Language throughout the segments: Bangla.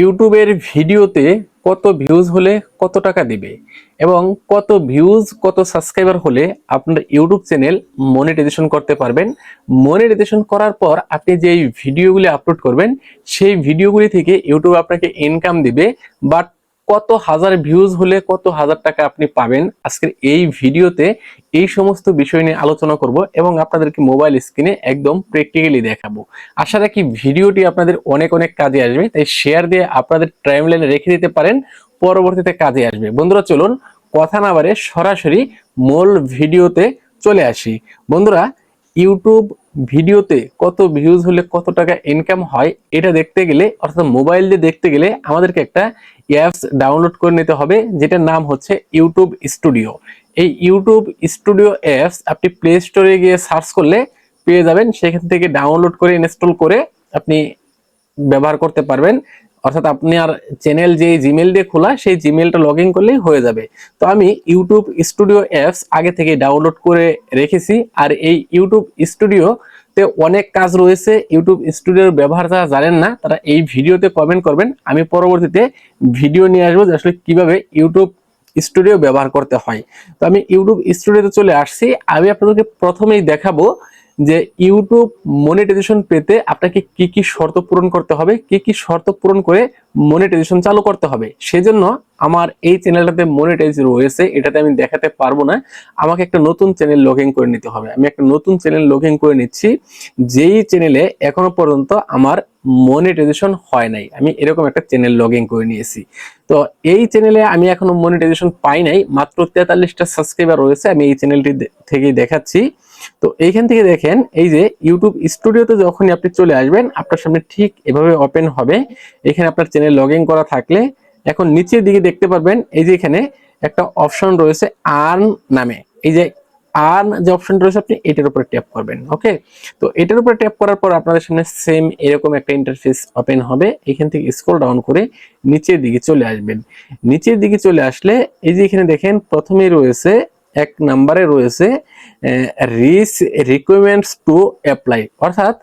ইউটিউবের ভিডিওতে কত ভিউজ হলে কত টাকা দেবে? এবং কত ভিউজ কত সাবস্ক্রাইবার হলে আপনার ইউটিউব চ্যানেল মনিটাইজেশন করতে পারবেন? মনিটাইজেশন করার পর আপনি যেই ভিডিওগুলি আপলোড করবেন, সেই ভিডিওগুলি থেকে ইউটিউব আপনাকে ইনকাম দিবে বাট কত হাজার ভিউজ হলে কত হাজার টাকা আপনি পাবেন? আজকের এই ভিডিওতে এই সমস্ত বিষয় নিয়ে আলোচনা করব এবং আপনাদেরকে মোবাইল স্ক্রিনে একদম প্র্যাকটিক্যালি দেখাবো। আশা রাখি ভিডিওটি আপনাদের অনেক অনেক কাজে আসবে, তাই শেয়ার দিয়ে আপনাদের টাইমলাইনে রেখে দিতে পারেন, পরবর্তীতে কাজে আসবে। বন্ধুরা, চলুন কথা না বারে সরাসরি মূল ভিডিওতে চলে আসি। বন্ধুরা ইউটিউব ভিডিওতে কত ভিউজ হলে কত টাকা ইনকাম হয়, এটা দেখতে গেলে, অর্থাৎ মোবাইল দিয়ে দেখতে গেলে আমাদেরকে একটা অ্যাপস ডাউনলোড করে নিতে হবে, যেটার নাম হচ্ছে ইউটিউব স্টুডিও এই ইউটিউব স্টুডিও অ্যাপস আপনি প্লে স্টোরে গিয়ে সার্চ করলে পেয়ে যাবেন, সেখান থেকে ডাউনলোড করে ইনস্টল করে আপনি ব্যবহার করতে পারবেন। অর্থাৎ আপনি আর চ্যানেল যে জিমেল দিয়ে খোলা, সেই জিমেলটা লগ ইন করলেই হয়ে যাবে। তো আমি ইউটিউব স্টুডিও অ্যাপস আগে থেকে ডাউনলোড করে রেখেছি, আর এই ইউটিউব স্টুডিও তে অনেক কাজ রয়েছে। ইউটিউব স্টুডিওর ব্যবহার যারা জানেন না, তারা এই ভিডিওতে কমেন্ট করবেন। আমি পরবর্তীতে ভিডিও নিয়ে আসব যে আসলে কীভাবে ইউটিউব স্টুডিও ব্যবহার করতে হয়। তো আমি ইউটিউব স্টুডিওতে চলে আসছি। আমি আপনাদেরকে প্রথমেই দেখাবো যে ইউটিউব মনিটাইজেশন পেতে আপনাকে কি কি শর্ত পূরণ করতে হবে, কি কি শর্ত পূরণ করে মনিটাইজেশন চালু করতে হবে। সেজন্য আমার এই চ্যানেলটাতে মনিটাইজ রয়েছে, এটাতে আমি দেখাতে পারব না। আমাকে একটা নতুন চ্যানেল লগ ইন করে নিতে হবে। আমি একটা নতুন চ্যানেল লগ ইন করে নিচ্ছি, যেই চ্যানেলে এখনও পর্যন্ত আমার মনিটাইজেশন হয় নাই। আমি এরকম একটা চ্যানেল লগ ইন করে নিয়েছি। তো এই চ্যানেলে আমি এখনও মনিটাইজেশন পাই নাই। মাত্র তেতাল্লিশটা সাবস্ক্রাইবার রয়েছে, আমি এই চ্যানেলটি থেকেই দেখাচ্ছি। তো এইখান থেকে দেখেন, এই যে ইউটিউব স্টুডিওতে যখনই আপনি চলে আসবেন, আপনার সামনে ঠিক এভাবে ওপেন হবে। এখানে আপনার চ্যানেল লগ করা থাকলে এখন নিচের দিকে দেখতে পারবেন, এই যে এখানে একটা অপশন রয়েছে আর্ন নামে। এই যে আর্ন যে অপশন রয়েছে, আপনি এটার উপরে ট্যাপ করবেন ওকে তো এটার উপরে ট্যাপ করার পর আপনাদের সামনে সেম এরকম একটা ইন্টারফেস ওপেন হবে। এখান থেকে স্ক্রল ডাউন করে নিচের দিকে চলে আসবেন। নিচের দিকে চলে আসলে, এই যে এখানে দেখেন, প্রথমেই রয়েছে এক নাম্বারে রয়েছে রিস রিকোয়ারমেন্টস টু অ্যাপ্লাই অর্থাৎ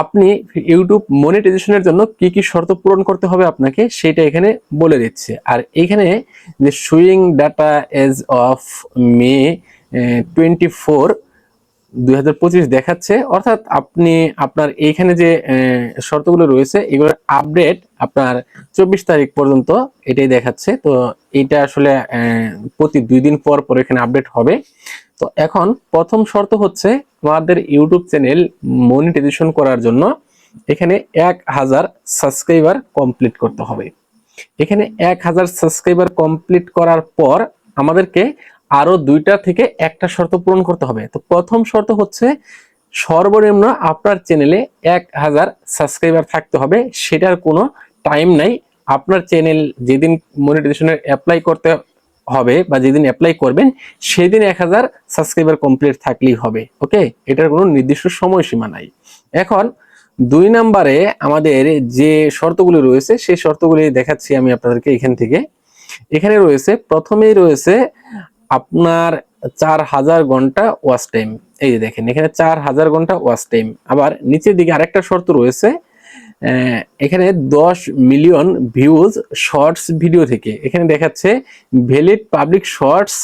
আপনি ইউটিউব মনিটাইজেশনের জন্য কি কি শর্ত পূরণ করতে হবে আপনাকে, সেটা এখানে বলে দিচ্ছে। আর এখানে যে showing data as of May twenty four দুই হাজার পঁচিশ দেখাচ্ছে, অর্থাৎ আপনি আপনার এইখানে যে শর্তগুলো রয়েছে, এগুলোর আপডেট আপনার চব্বিশ তারিখ পর্যন্ত এটাই দেখাচ্ছে। তো এটা আসলে প্রতি দুই দিন পর পর এখানে আপডেট হবে। তো এখন প্রথম শর্ত হচ্ছে আমাদের ইউটিউব চ্যানেল মনিটাইজেশন করার জন্য এখানে এক হাজার সাবস্ক্রাইবার কমপ্লিট করতে হবে। এখানে এক হাজার সাবস্ক্রাইবার কমপ্লিট করার পর আমাদেরকে আরও দুইটা থেকে একটা শর্ত পূরণ করতে হবে। তো প্রথম শর্ত হচ্ছে সর্বনিম্ন আপনার চ্যানেলে এক হাজার সাবস্ক্রাইবার থাকতে হবে। সেটার কোনো টাইম নাই। আপনার চ্যানেল যেদিন মনিটাইজেশনের অ্যাপ্লাই করতে হবে বা যেদিন অ্যাপ্লাই করবেন, সেদিন এক হাজার সাবস্ক্রাইবার কমপ্লিট থাকলেই হবে। ওকে? এটার কোনো নির্দিষ্ট সময়সীমা নাই। এখন দুই নাম্বারে আমাদের যে শর্তগুলি রয়েছে, সেই শর্তগুলি দেখাচ্ছি আমি আপনাদেরকে এখান থেকে। এখানে রয়েছে, প্রথমেই রয়েছে আপনার চার হাজার ঘণ্টা ওয়াচ টাইম এই যে দেখেন, এখানে চার হাজার ঘণ্টা ওয়াচ টাইম আবার নিচের দিকে আরেকটা শর্ত রয়েছে এখানে দশ মিলিয়ন ভিউজ শর্টস ভিডিও থেকে। এখানে দেখাচ্ছে ভ্যালিড পাবলিক শর্টস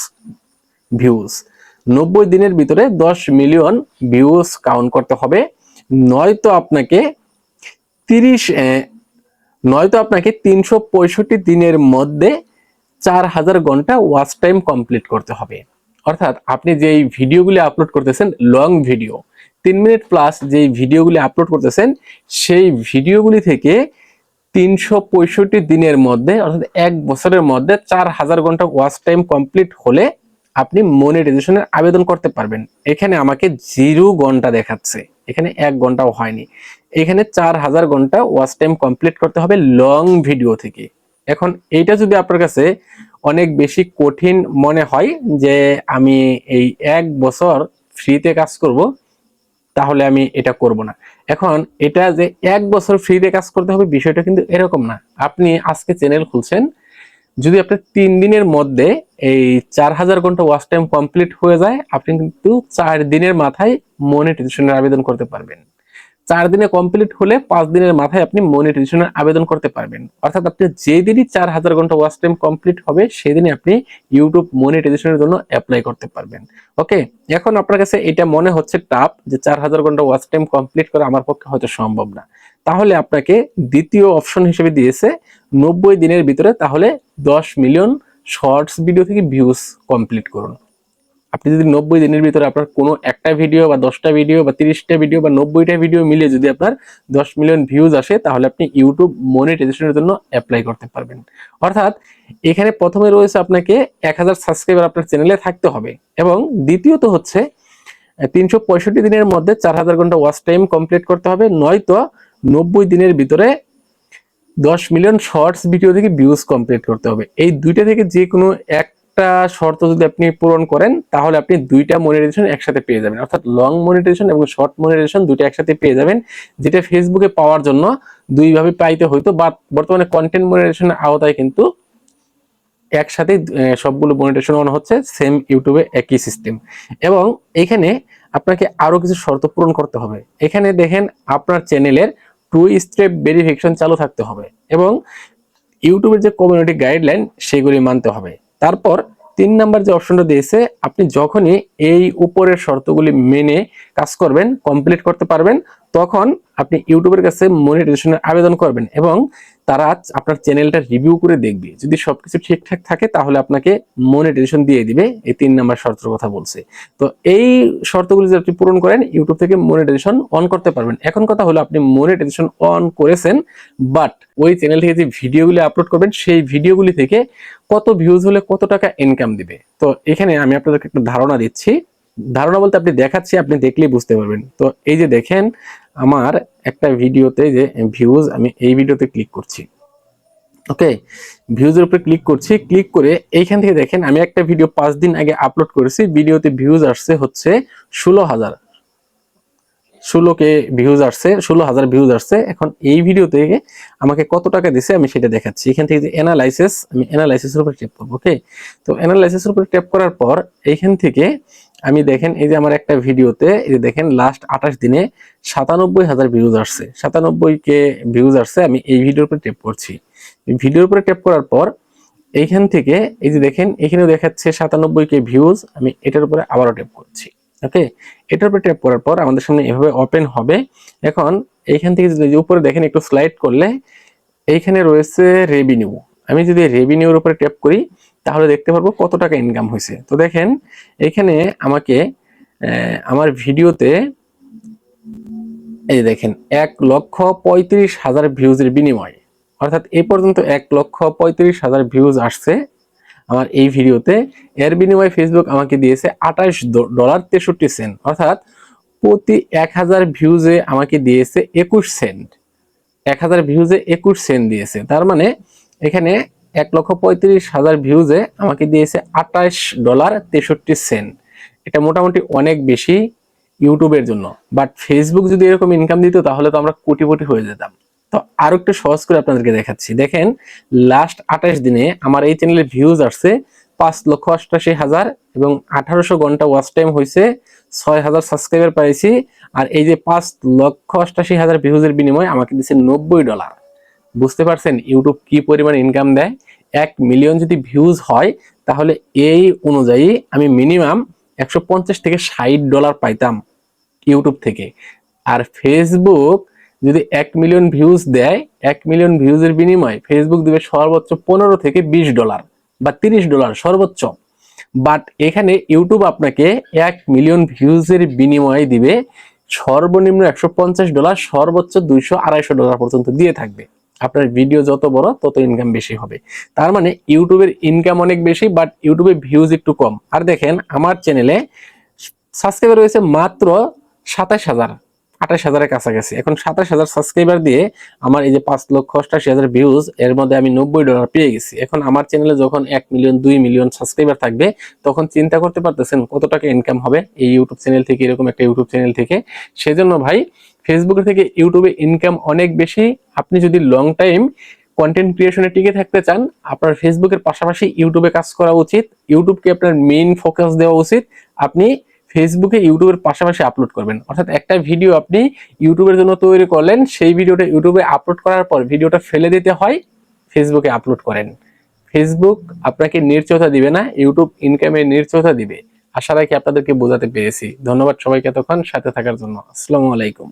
ভিউজ নব্বই দিনের ভিতরে দশ মিলিয়ন ভিউজ কাউন্ট করতে হবে। নয়তো আপনাকে তিরিশ নয়তো আপনাকে তিনশো পঁয়ষট্টি দিনের মধ্যে চার হাজার ঘণ্টা ওয়াচ টাইম কমপ্লিট করতে হবে। অর্থাৎ আপনি যেই ভিডিওগুলি আপলোড করতেছেন লং ভিডিও তিন মিনিট প্লাস যেই ভিডিওগুলি আপলোড করতেছেন, সেই ভিডিওগুলি থেকে তিনশো পঁয়ষট্টি দিনের মধ্যে, অর্থাৎ এক বছরের মধ্যে চার হাজার ঘণ্টা ওয়াচ টাইম কমপ্লিট হলে আপনি মনিটাইজেশনের আবেদন করতে পারবেন। এখানে আমাকে জিরো ঘণ্টা দেখাচ্ছে। এখানে এক ঘন্টাও হয়নি। এখানে চার হাজার ঘণ্টা ওয়াচ টাইম কমপ্লিট করতে হবে লং ভিডিও থেকে। এখন এইটা যদি আপনার কাছে অনেক বেশি কঠিন মনে হয় যে আমি এই এক বছর ফ্রিতে কাজ করব, তাহলে আমি এটা করব না। এখন এটা যে এক বছর ফ্রিতে কাজ করতে হবে বিষয়টা কিন্তু এরকম না। আপনি আজকে চ্যানেল খুলছেন, যদি আপনার তিন দিনের মধ্যে এই চার হাজার ঘণ্টা ওয়াচ টাইম কমপ্লিট হয়ে যায়, আপনি কিন্তু চার দিনের মাথায় মনিটাইজেশনের আবেদন করতে পারবেন। চার দিনে কমপ্লিট হলে পাঁচ দিনের মাথায় আপনি মনিটাইজেশনের আবেদন করতে পারবেন। অর্থাৎ আপনি যেদিনই চার হাজার ঘণ্টা ওয়াচ টাইম কমপ্লিট হবে, সেদিনই আপনি ইউটিউব মনিটাইজেশনের জন্য অ্যাপ্লাই করতে পারবেন। ওকে এখন আপনার কাছে এটা মনে হচ্ছে টাফ যে চার হাজার ঘণ্টা ওয়াচ টাইম কমপ্লিট করা আমার পক্ষে হয়তো সম্ভব না। তাহলে আপনাকে দ্বিতীয় অপশন হিসেবে দিয়েছে নব্বই দিনের ভিতরে তাহলে দশ মিলিয়ন শর্টস ভিডিও থেকে ভিউজ কমপ্লিট করুন। আপনি যদি নব্বই দিনের ভিতরে আপনার কোনো একটা ভিডিও বা দশটা ভিডিও বা তিরিশটা ভিডিও বা নব্বইটা ভিডিও মিলে যদি আপনার দশ মিলিয়ন ভিউজ আসে, তাহলে আপনি ইউটিউব মনিটাইজেশনের জন্য অ্যাপ্লাই করতে পারবেন। অর্থাৎ এখানে প্রথমে রয়েছে আপনাকে এক হাজার সাবস্ক্রাইবার আপনার চ্যানেলে থাকতে হবে এবং দ্বিতীয়ত হচ্ছে, তিনশো পঁয়ষট্টি দিনের মধ্যে চার হাজার ঘণ্টা ওয়াচ টাইম কমপ্লিট করতে হবে, নয়তো নব্বই দিনের ভিতরে দশ মিলিয়ন শর্টস ভিডিও থেকে ভিউজ কমপ্লিট করতে হবে। এই দুইটা থেকে যে কোনো একটা শর্ত যদি আপনি পূরণ করেন, তাহলে আপনি দুইটা মনিটাইজেশন একসাথে পেয়ে যাবেন। অর্থাৎ লং মনিটাইজেশন এবং শর্ট মনিটাইজেশন দুইটা একসাথে পেয়ে যাবেন, যেটা ফেসবুকে পাওয়ার জন্য দুইভাবে পাইতে হইতো, বা বর্তমানে কন্টেন্ট মনিটাইজেশনের আওতায় কিন্তু একসাথে সবগুলো মনিটাইজেশন অন হচ্ছে সেম ইউটিউবে একই সিস্টেম এবং এখানে আপনাকে আরও কিছু শর্ত পূরণ করতে হবে। এখানে দেখেন, আপনার চ্যানেলের টু স্টেপ ভেরিফিকেশন চালু থাকতে হবে এবং ইউটিউবের যে কমিউনিটি গাইডলাইন সেগুলি মানতে হবে। তারপর তিন নাম্বার যে অপশনটা দিয়েছে, আপনি যখনই এই উপরের শর্তগুলি মেনে কাজ করবেন কমপ্লিট করতে পারবেন, তখন আপনি ইউটিউবের কাছে মনিটাইজেশনের আবেদন করবেন এবং তারা আপনার চ্যানেলটা রিভিউ করে দেখবে। যদি সবকিছু ঠিকঠাক থাকে, তাহলে আপনাকে মনিটাইজেশন দিয়ে দিবে। এই তিন নাম্বার শর্তের কথা বলছে। তো এই শর্তগুলি যদি আপনি পূরণ করেন, ইউটিউব থেকে মনিটাইজেশন অন করতে পারবেন। এখন কথা হলো, আপনি মনিটাইজেশন অন করেছেন বাট ওই চ্যানেল থেকে যে ভিডিওগুলি আপলোড করবেন, সেই ভিডিওগুলি থেকে কত ভিউজ হলে কত টাকা ইনকাম দিবে? তো এখানে আমি আপনাদেরকে একটা ধারণা দিচ্ছি। ধারণা বলতে আপনি দেখাচ্ছি, আপনি দেখলেই বুঝতে পারবেন। তো এই যে দেখেন, আমার একটা ভিডিওতে যে ভিউজ আমি এই ভিডিওতে ক্লিক করছি। ওকে? ভিউজের উপরে ক্লিক করছি ক্লিক করে এইখান থেকে দেখেন, আমি একটা ভিডিও পাঁচ দিন আগে আপলোড করেছি ভিডিওতে ভিউজ আসছে হচ্ছে ষোলো হাজার। ষোলো কে ভিউজ আসছে, ষোলো হাজার ভিউজ আসছে। এখন এই ভিডিও থেকে আমাকে কত টাকা দিছে, আমি সেটা দেখাচ্ছি। এখান থেকে যে অ্যানালাইসিস আমি অ্যানালাইসিসের উপরে ট্যাপ করব, ওকে? তো অ্যানালাইসিসের উপরে ট্যাপ করার পর, এইখান থেকে আমি দেখেন, এই যে আমার একটা ভিডিওতে, এই যে দেখেন লাস্ট আঠাশ দিনে সাতানব্বই হাজার ভিউজ আসছে। সাতানব্বই কে ভিউজ আসছে, আমি এই ভিডিওর উপরে টেপ করছি। ভিডিওর উপরে টেপ করার পর, এইখান থেকে, এই যে দেখেন, এখানেও দেখাচ্ছে সাতানব্বই কে ভিউজ আমি এটার উপরে আবারও টেপ করছি। ওকে এটার উপরে ট্যাপ করার পর, আমাদের সামনে এভাবে ওপেন হবে। এখন, এইখান থেকে যদি উপরে দেখেন, একটু স্লাইড করলে, এইখানে রয়েছে রেভিনিউ আমি যদি রেভিনিউর উপরে ট্যাপ করি তাহলে দেখতে পারব কত টাকা ইনকাম হয়েছে। তো দেখেন, এখানে আমাকে আমার ভিডিওতে এই দেখেন, এক লক্ষ পঁয়ত্রিশ হাজার ভিউজের বিনিময়ে, অর্থাৎ এ পর্যন্ত এক লক্ষ পঁয়ত্রিশ হাজার ভিউজ আসছে আমার এই ভিডিওতে। এর বিনিময়ে ফেসবুক আমাকে দিয়েছে আঠাশ ডলার তেষট্টি সেন্ট অর্থাৎ প্রতি এক হাজার ভিউজে আমাকে দিয়েছে একুশ সেন্ট এক হাজার ভিউজে একুশ সেন্ট দিয়েছে। তার মানে এখানে এক লক্ষ পঁয়ত্রিশ হাজার ভিউজে আমাকে দিয়েছে আঠাশ ডলার তেষট্টি সেন্ট। এটা মোটামুটি অনেক বেশি ইউটিউবের জন্য। বাট ফেসবুক যদি এরকম ইনকাম দিত, তাহলে তো আমরা কোটি কোটি হয়ে যেতাম। তো আরও একটু সহজ করে আপনাদেরকে দেখাচ্ছি। দেখেন লাস্ট আঠাশ দিনে আমার এই চ্যানেলে ভিউজ আসছে পাঁচ লক্ষ অষ্টাশি হাজার এবং আঠারোশো ঘণ্টা ওয়াচ টাইম হয়েছে ছয় হাজার সাবস্ক্রাইবার পাইছি। আর এই যে পাঁচ লক্ষ অষ্টাশি হাজার ভিউজের বিনিময়ে আমাকে দিচ্ছে নব্বই ডলার। বুঝতে পারছেন ইউটিউব কি পরিমাণ ইনকাম দেয়? এক মিলিয়ন যদি ভিউজ হয়, তাহলে এই অনুযায়ী আমি মিনিমাম একশো পঞ্চাশ থেকে ষাট ডলার পাইতাম ইউটিউব থেকে। আর ফেসবুক যদি এক মিলিয়ন ভিউজ দেয়, এক মিলিয়ন ভিউজের বিনিময়ে ফেসবুক দিবে সর্বোচ্চ পনেরো থেকে বিশ ডলার বা তিরিশ ডলার সর্বোচ্চ। বাট এখানে ইউটিউব আপনাকে এক মিলিয়ন ভিউজের বিনিময়ে দিবে সর্বনিম্ন একশো পঞ্চাশ ডলার সর্বোচ্চ দুইশো আড়াইশো ডলার পর্যন্ত দিয়ে থাকবে। আপনার ভিডিও যত বড়, তত ইনকাম বেশি হবে। তার মানে ইউটিউবের ইনকাম অনেক বেশি বাট ইউটিউবে ভিউজ একটু কম। আর দেখেন, আমার চ্যানেলে সাবস্ক্রাইবার রয়েছে মাত্র সাতাশ হাজার, আঠাশ হাজারের কাছাকাছি। এখন সাতাশ হাজার সাবস্ক্রাইবার দিয়ে আমার এই যে পাঁচ লক্ষ অষ্টাশি হাজার ভিউজ এর মধ্যে আমি নব্বই ডলার পেয়ে গেছি। এখন আমার চ্যানেলে যখন এক মিলিয়ন দুই মিলিয়ন সাবস্ক্রাইবার থাকবে, তখন চিন্তা করতে পারতেছেন কত টাকা ইনকাম হবে এই ইউটিউব চ্যানেল থেকে, এরকম একটা ইউটিউব চ্যানেল থেকে। সেজন্য ভাই ফেসবুকের থেকে ইউটিউবে ইনকাম অনেক বেশি। আপনি যদি লং টাইম কন্টেন্ট ক্রিয়েশনে টিকে থাকতে চান, আপনার ফেসবুকের পাশাপাশি ইউটিউবে কাজ করা উচিত। ইউটিউবকে আপনার মেইন ফোকাস দেওয়া উচিত। আপনি ফেসবুকে ইউটিউবের পাশাপাশি আপলোড করবেন। অর্থাৎ একটা ভিডিও আপনি ইউটিউবের জন্য তৈরি করলেন, সেই ভিডিওটা ইউটিউবে আপলোড করার পর ভিডিওটা ফেলে দিতে হয় ফেসবুকে আপলোড করেন। ফেসবুক আপনাকে নির্চয়তা দিবে না ইউটিউব ইনকামের নির্চয়তা দিবে। আশা রাখি আপনাদেরকে বোঝাতে পেরেছি। ধন্যবাদ সবাইকে এতক্ষণ সাথে থাকার জন্য। আসসালামু আলাইকুম।